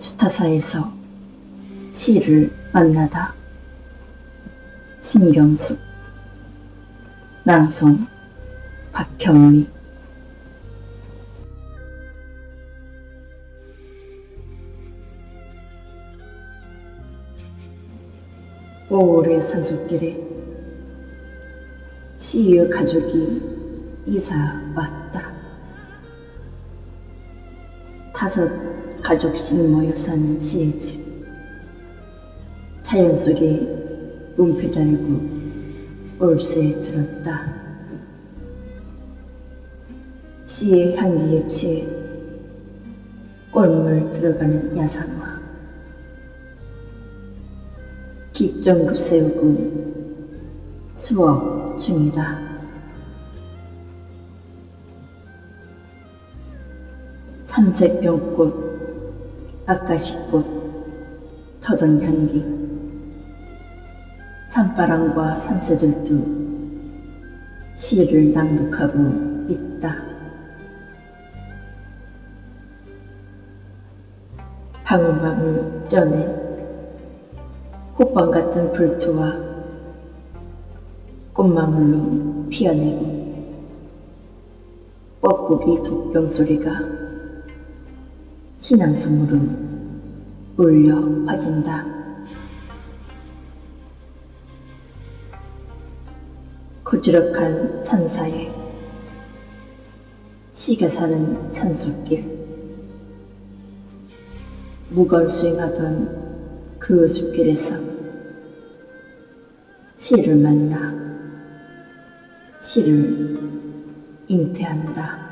수타사에서 시를 만나다 신경숙 낭송 박경미 오래 산속길에 시의 가족이 이사 왔다. 다섯 가족씩 모여 사는 시의 집. 자연 속에 문패 달고 올세에 들었다. 시의 향기에 취해 꼴물 들어가는 야상화. 기정글 세우고 수업 중이다. 삼색병꽃, 아까시꽃, 터던 향기. 산바람과 산새들도 시를 낭독하고 있다. 방울방울 쪄낸 호빵 같은 불투와 꽃망울로 피어내고 뻐꾸기 독병 소리가 신앙송으로 울려 퍼진다. 고즈넉한 산사에 시가 사는 산속길 무건 수행하던 그 숲길에서 시를 만나 시를 잉태한다.